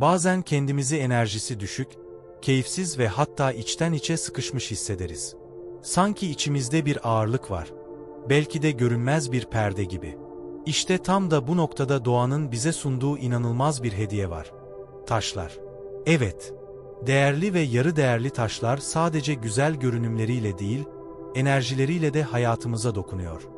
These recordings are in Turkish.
Bazen kendimizi enerjisi düşük, keyifsiz ve hatta içten içe sıkışmış hissederiz. Sanki içimizde bir ağırlık var. Belki de görünmez bir perde gibi. İşte tam da bu noktada doğanın bize sunduğu inanılmaz bir hediye var. Taşlar. Evet, değerli ve yarı değerli taşlar sadece güzel görünümleriyle değil, enerjileriyle de hayatımıza dokunuyor.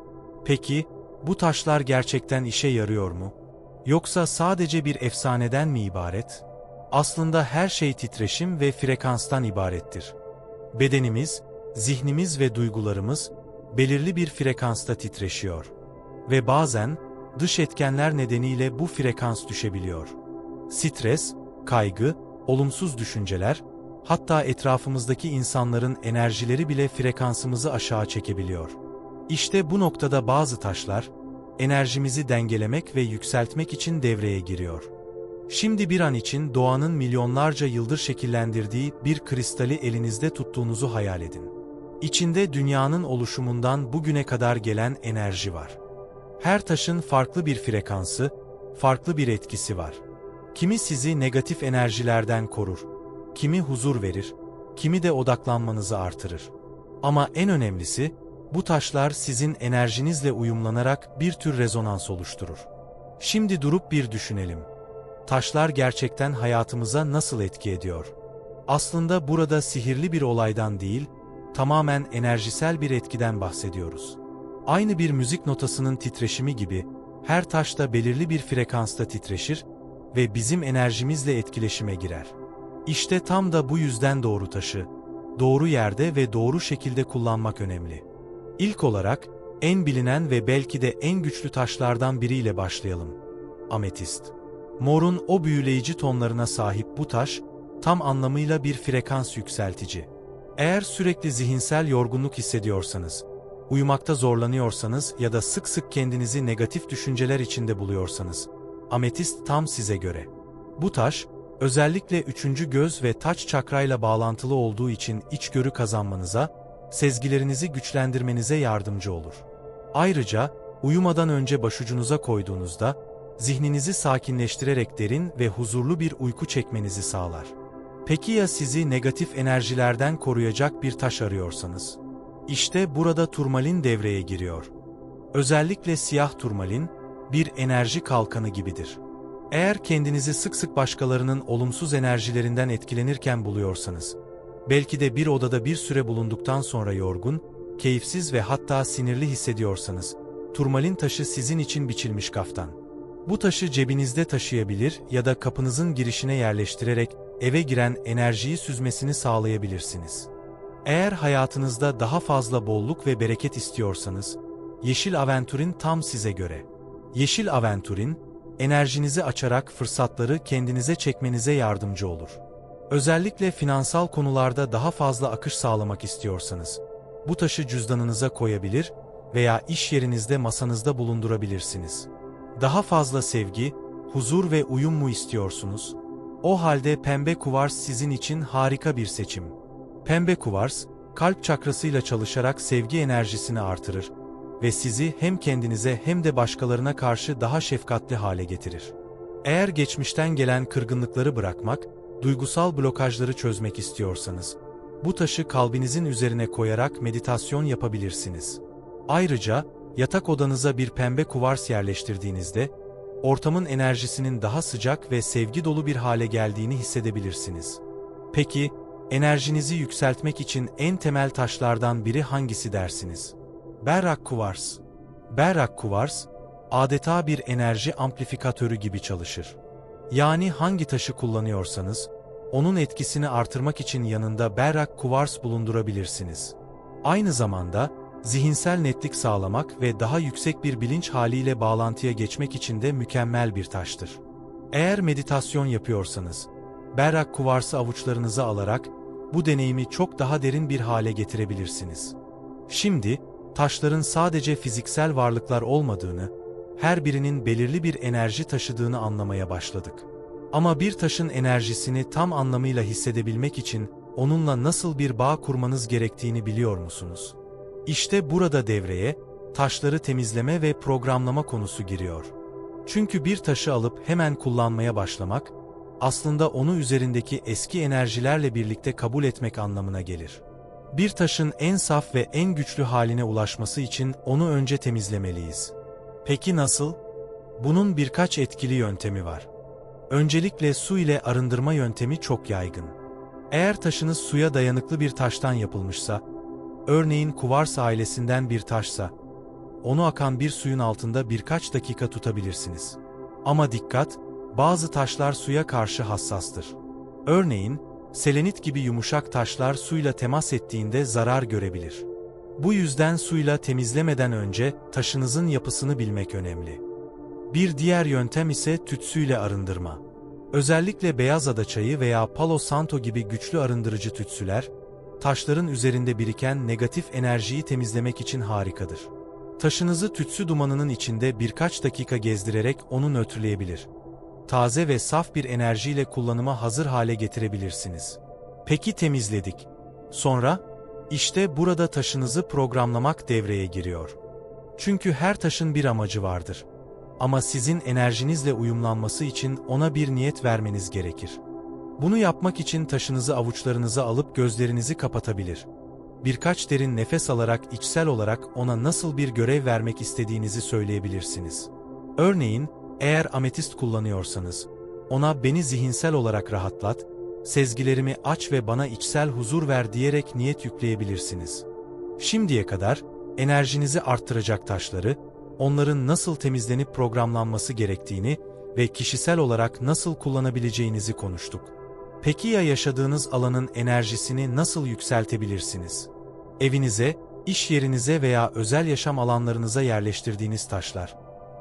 Peki, bu taşlar gerçekten işe yarıyor mu? Yoksa sadece bir efsaneden mi ibaret? Aslında her şey titreşim ve frekanstan ibarettir. Bedenimiz, zihnimiz ve duygularımız belirli bir frekansta titreşiyor. Ve bazen dış etkenler nedeniyle bu frekans düşebiliyor. Stres, kaygı, olumsuz düşünceler, hatta etrafımızdaki insanların enerjileri bile frekansımızı aşağı çekebiliyor. İşte bu noktada bazı taşlar, enerjimizi dengelemek ve yükseltmek için devreye giriyor. Şimdi bir an için doğanın milyonlarca yıldır şekillendirdiği bir kristali elinizde tuttuğunuzu hayal edin. İçinde dünyanın oluşumundan bugüne kadar gelen enerji var. Her taşın farklı bir frekansı, farklı bir etkisi var. Kimi sizi negatif enerjilerden korur, kimi huzur verir, kimi de odaklanmanızı artırır. Ama en önemlisi, bu taşlar sizin enerjinizle uyumlanarak bir tür rezonans oluşturur. Şimdi durup bir düşünelim. Taşlar gerçekten hayatımıza nasıl etki ediyor? Aslında burada sihirli bir olaydan değil, tamamen enerjisel bir etkiden bahsediyoruz. Aynı bir müzik notasının titreşimi gibi, her taş da belirli bir frekansta titreşir ve bizim enerjimizle etkileşime girer. İşte tam da bu yüzden doğru taşı, doğru yerde ve doğru şekilde kullanmak önemli. İlk olarak, en bilinen ve belki de en güçlü taşlardan biriyle başlayalım. Ametist. Morun o büyüleyici tonlarına sahip bu taş, tam anlamıyla bir frekans yükseltici. Eğer sürekli zihinsel yorgunluk hissediyorsanız, uyumakta zorlanıyorsanız ya da sık sık kendinizi negatif düşünceler içinde buluyorsanız, ametist tam size göre. Bu taş, özellikle üçüncü göz ve taç çakrayla bağlantılı olduğu için içgörü kazanmanıza, sezgilerinizi güçlendirmenize yardımcı olur. Ayrıca, uyumadan önce başucunuza koyduğunuzda, zihninizi sakinleştirerek derin ve huzurlu bir uyku çekmenizi sağlar. Peki ya sizi negatif enerjilerden koruyacak bir taş arıyorsanız? İşte burada turmalin devreye giriyor. Özellikle siyah turmalin, bir enerji kalkanı gibidir. Eğer kendinizi sık sık başkalarının olumsuz enerjilerinden etkilenirken buluyorsanız, belki de bir odada bir süre bulunduktan sonra yorgun, keyifsiz ve hatta sinirli hissediyorsanız, turmalin taşı sizin için biçilmiş kaftan. Bu taşı cebinizde taşıyabilir ya da kapınızın girişine yerleştirerek eve giren enerjiyi süzmesini sağlayabilirsiniz. Eğer hayatınızda daha fazla bolluk ve bereket istiyorsanız, Yeşil Aventurin tam size göre. Yeşil Aventurin, enerjinizi açarak fırsatları kendinize çekmenize yardımcı olur. Özellikle finansal konularda daha fazla akış sağlamak istiyorsanız, bu taşı cüzdanınıza koyabilir veya iş yerinizde masanızda bulundurabilirsiniz. Daha fazla sevgi, huzur ve uyum mu istiyorsunuz? O halde pembe kuvars sizin için harika bir seçim. Pembe kuvars, kalp çakrasıyla çalışarak sevgi enerjisini artırır ve sizi hem kendinize hem de başkalarına karşı daha şefkatli hale getirir. Eğer geçmişten gelen kırgınlıkları bırakmak, duygusal blokajları çözmek istiyorsanız, bu taşı kalbinizin üzerine koyarak meditasyon yapabilirsiniz. Ayrıca, yatak odanıza bir pembe kuvars yerleştirdiğinizde, ortamın enerjisinin daha sıcak ve sevgi dolu bir hale geldiğini hissedebilirsiniz. Peki, enerjinizi yükseltmek için en temel taşlardan biri hangisi dersiniz? Berrak kuvars. Berrak kuvars, adeta bir enerji amplifikatörü gibi çalışır. Yani hangi taşı kullanıyorsanız, onun etkisini artırmak için yanında berrak kuvars bulundurabilirsiniz. Aynı zamanda, zihinsel netlik sağlamak ve daha yüksek bir bilinç haliyle bağlantıya geçmek için de mükemmel bir taştır. Eğer meditasyon yapıyorsanız, berrak kuvarsı avuçlarınıza alarak bu deneyimi çok daha derin bir hale getirebilirsiniz. Şimdi, taşların sadece fiziksel varlıklar olmadığını, her birinin belirli bir enerji taşıdığını anlamaya başladık. Ama bir taşın enerjisini tam anlamıyla hissedebilmek için onunla nasıl bir bağ kurmanız gerektiğini biliyor musunuz? İşte burada devreye, taşları temizleme ve programlama konusu giriyor. Çünkü bir taşı alıp hemen kullanmaya başlamak, aslında onu üzerindeki eski enerjilerle birlikte kabul etmek anlamına gelir. Bir taşın en saf ve en güçlü haline ulaşması için onu önce temizlemeliyiz. Peki nasıl? Bunun birkaç etkili yöntemi var. Öncelikle su ile arındırma yöntemi çok yaygın. Eğer taşınız suya dayanıklı bir taştan yapılmışsa, örneğin kuvars ailesinden bir taşsa, onu akan bir suyun altında birkaç dakika tutabilirsiniz. Ama dikkat, bazı taşlar suya karşı hassastır. Örneğin, selenit gibi yumuşak taşlar suyla temas ettiğinde zarar görebilir. Bu yüzden suyla temizlemeden önce taşınızın yapısını bilmek önemli. Bir diğer yöntem ise tütsüyle arındırma. Özellikle beyaz adaçayı veya palo santo gibi güçlü arındırıcı tütsüler, taşların üzerinde biriken negatif enerjiyi temizlemek için harikadır. Taşınızı tütsü dumanının içinde birkaç dakika gezdirerek onu nötrleyebilir. Taze ve saf bir enerjiyle kullanıma hazır hale getirebilirsiniz. Peki temizledik. Sonra, işte burada taşınızı programlamak devreye giriyor. Çünkü her taşın bir amacı vardır. Ama sizin enerjinizle uyumlanması için ona bir niyet vermeniz gerekir. Bunu yapmak için taşınızı avuçlarınıza alıp gözlerinizi kapatabilir. Birkaç derin nefes alarak içsel olarak ona nasıl bir görev vermek istediğinizi söyleyebilirsiniz. Örneğin, eğer ametist kullanıyorsanız, ona beni zihinsel olarak rahatlat, sezgilerimi aç ve bana içsel huzur ver diyerek niyet yükleyebilirsiniz. Şimdiye kadar, enerjinizi arttıracak taşları, onların nasıl temizlenip programlanması gerektiğini ve kişisel olarak nasıl kullanabileceğinizi konuştuk. Peki ya yaşadığınız alanın enerjisini nasıl yükseltebilirsiniz? Evinize, iş yerinize veya özel yaşam alanlarınıza yerleştirdiğiniz taşlar.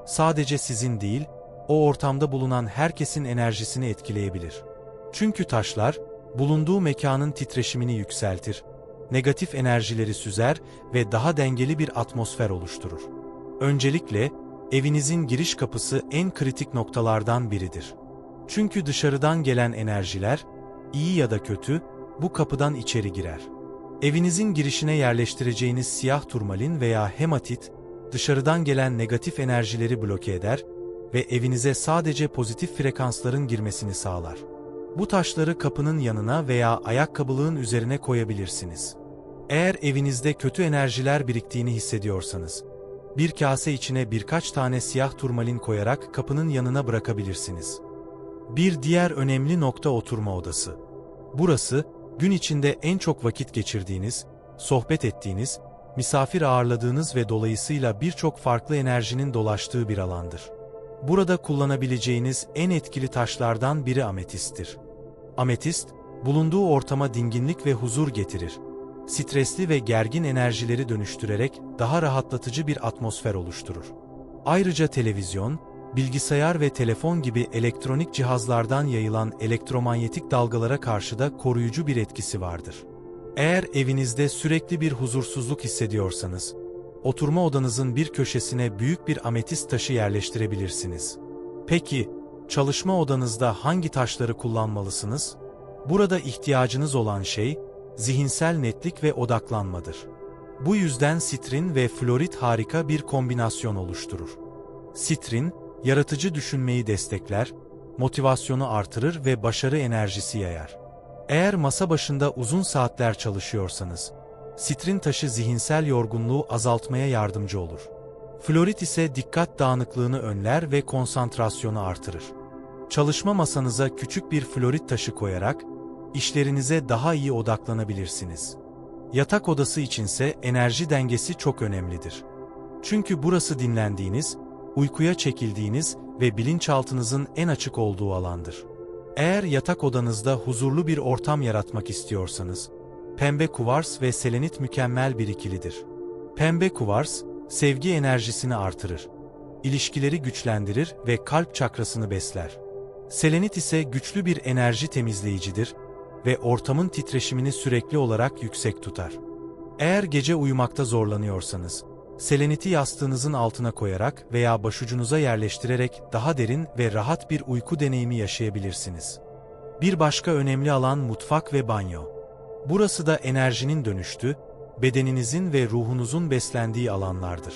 Sadece sizin değil, o ortamda bulunan herkesin enerjisini etkileyebilir. Çünkü taşlar, bulunduğu mekanın titreşimini yükseltir, negatif enerjileri süzer ve daha dengeli bir atmosfer oluşturur. Öncelikle, evinizin giriş kapısı en kritik noktalardan biridir. Çünkü dışarıdan gelen enerjiler, iyi ya da kötü, bu kapıdan içeri girer. Evinizin girişine yerleştireceğiniz siyah turmalin veya hematit, dışarıdan gelen negatif enerjileri bloke eder ve evinize sadece pozitif frekansların girmesini sağlar. Bu taşları kapının yanına veya ayakkabılığın üzerine koyabilirsiniz. Eğer evinizde kötü enerjiler biriktiğini hissediyorsanız, bir kase içine birkaç tane siyah turmalin koyarak kapının yanına bırakabilirsiniz. Bir diğer önemli nokta oturma odası. Burası, gün içinde en çok vakit geçirdiğiniz, sohbet ettiğiniz, misafir ağırladığınız ve dolayısıyla birçok farklı enerjinin dolaştığı bir alandır. Burada kullanabileceğiniz en etkili taşlardan biri ametisttir. Ametist, bulunduğu ortama dinginlik ve huzur getirir. Stresli ve gergin enerjileri dönüştürerek daha rahatlatıcı bir atmosfer oluşturur. Ayrıca televizyon, bilgisayar ve telefon gibi elektronik cihazlardan yayılan elektromanyetik dalgalara karşı da koruyucu bir etkisi vardır. Eğer evinizde sürekli bir huzursuzluk hissediyorsanız, oturma odanızın bir köşesine büyük bir ametist taşı yerleştirebilirsiniz. Peki, çalışma odanızda hangi taşları kullanmalısınız? Burada ihtiyacınız olan şey, zihinsel netlik ve odaklanmadır. Bu yüzden sitrin ve florit harika bir kombinasyon oluşturur. Sitrin, yaratıcı düşünmeyi destekler, motivasyonu artırır ve başarı enerjisi yayar. Eğer masa başında uzun saatler çalışıyorsanız, sitrin taşı zihinsel yorgunluğu azaltmaya yardımcı olur. Florit ise dikkat dağınıklığını önler ve konsantrasyonu artırır. Çalışma masanıza küçük bir florit taşı koyarak, işlerinize daha iyi odaklanabilirsiniz. Yatak odası içinse enerji dengesi çok önemlidir. Çünkü burası dinlendiğiniz, uykuya çekildiğiniz ve bilinçaltınızın en açık olduğu alandır. Eğer yatak odanızda huzurlu bir ortam yaratmak istiyorsanız, pembe kuvars ve selenit mükemmel bir ikilidir. Pembe kuvars, sevgi enerjisini artırır, ilişkileri güçlendirir ve kalp çakrasını besler. Selenit ise güçlü bir enerji temizleyicidir ve ortamın titreşimini sürekli olarak yüksek tutar. Eğer gece uyumakta zorlanıyorsanız, seleniti yastığınızın altına koyarak veya başucunuza yerleştirerek daha derin ve rahat bir uyku deneyimi yaşayabilirsiniz. Bir başka önemli alan mutfak ve banyo. Burası da enerjinin dönüştü, bedeninizin ve ruhunuzun beslendiği alanlardır.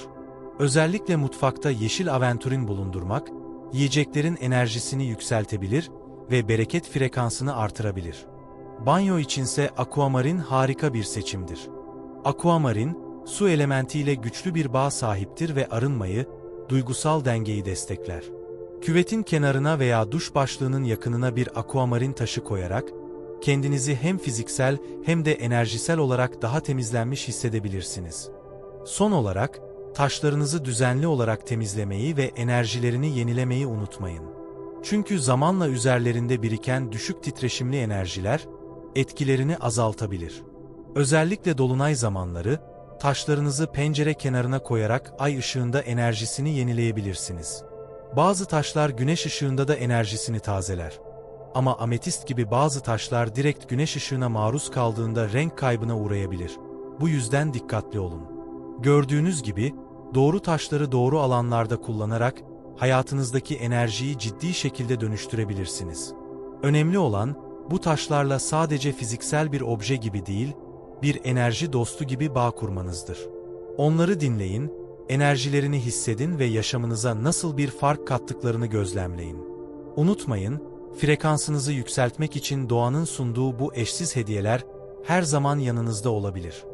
Özellikle mutfakta yeşil aventurin bulundurmak, yiyeceklerin enerjisini yükseltebilir ve bereket frekansını artırabilir. Banyo içinse aquamarin harika bir seçimdir. Aquamarin, su elementiyle güçlü bir bağ sahiptir ve arınmayı, duygusal dengeyi destekler. Küvetin kenarına veya duş başlığının yakınına bir aquamarin taşı koyarak, kendinizi hem fiziksel hem de enerjisel olarak daha temizlenmiş hissedebilirsiniz. Son olarak, taşlarınızı düzenli olarak temizlemeyi ve enerjilerini yenilemeyi unutmayın. Çünkü zamanla üzerlerinde biriken düşük titreşimli enerjiler, etkilerini azaltabilir. Özellikle dolunay zamanları, taşlarınızı pencere kenarına koyarak ay ışığında enerjisini yenileyebilirsiniz. Bazı taşlar güneş ışığında da enerjisini tazeler. Ama ametist gibi bazı taşlar direkt güneş ışığına maruz kaldığında renk kaybına uğrayabilir. Bu yüzden dikkatli olun. Gördüğünüz gibi, doğru taşları doğru alanlarda kullanarak hayatınızdaki enerjiyi ciddi şekilde dönüştürebilirsiniz. Önemli olan, bu taşlarla sadece fiziksel bir obje gibi değil, bir enerji dostu gibi bağ kurmanızdır. Onları dinleyin, enerjilerini hissedin ve yaşamınıza nasıl bir fark kattıklarını gözlemleyin. Unutmayın, frekansınızı yükseltmek için doğanın sunduğu bu eşsiz hediyeler her zaman yanınızda olabilir.